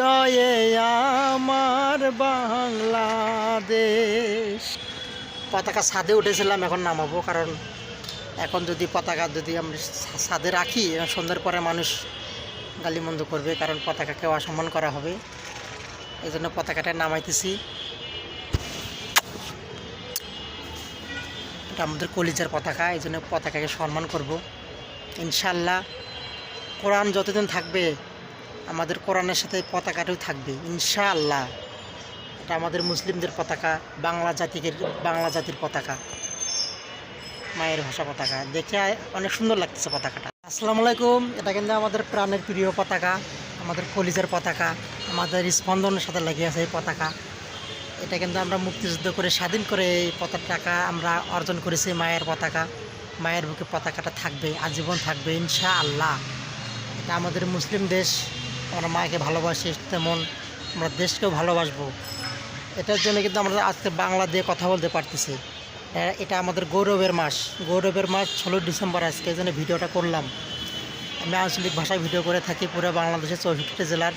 হৃদয়ে আমার বাংলাদেশ। পতাকা ছাদে উঠেছিলাম, এখন নামাবো, কারণ এখন যদি পতাকা যদি আমরা ছাদে রাখি, সন্ধ্যার পরে মানুষ গালিমন্দ করবে, কারণ পতাকাকে অসম্মান করা হবে। এই জন্য পতাকাটা নামাইতেছি। এটা আমাদের কলিজার পতাকা, এই জন্য পতাকাকে সম্মান করব। ইনশাল্লাহ কোরআন যতদিন থাকবে আমাদের কোরআনের সাথে পতাকাটাও থাকবে, ইনশাআল্লাহ। এটা আমাদের মুসলিমদের পতাকা, বাংলা জাতিকে বাংলা জাতির পতাকা, মায়ের ভাষা পতাকা। দেখে অনেক সুন্দর লাগতেছে পতাকাটা। আসসালামু আলাইকুম, এটা কিন্তু আমাদের প্রাণের প্রিয় পতাকা, আমাদের কলিজার পতাকা, আমাদের স্পন্দনের সাথে লেগে আছে এই পতাকা। এটা কিন্তু আমরা মুক্তিযুদ্ধ করে, স্বাধীন করে এই পতাকাটা আমরা অর্জন করেছি মায়ের পতাকা। মায়ের বুকে পতাকাটা থাকবে, আজীবন থাকবে ইনশা আল্লাহ এটা আমাদের মুসলিম দেশ আমরা মাকে ভালোবাসি তেমন আমরা দেশকেও ভালোবাসবো। এটার জন্য কিন্তু আমরা আজকে বাংলা দিয়ে কথা বলতে পারতেছি। এটা আমাদের গৌরবের মাস। গৌরবের মাস ষোলোই ডিসেম্বর আজকে, এই জন্য ভিডিওটা করলাম। আমি আঞ্চলিক ভাষায় ভিডিও করে থাকি, পুরো বাংলাদেশের চৌষট্টি জেলার।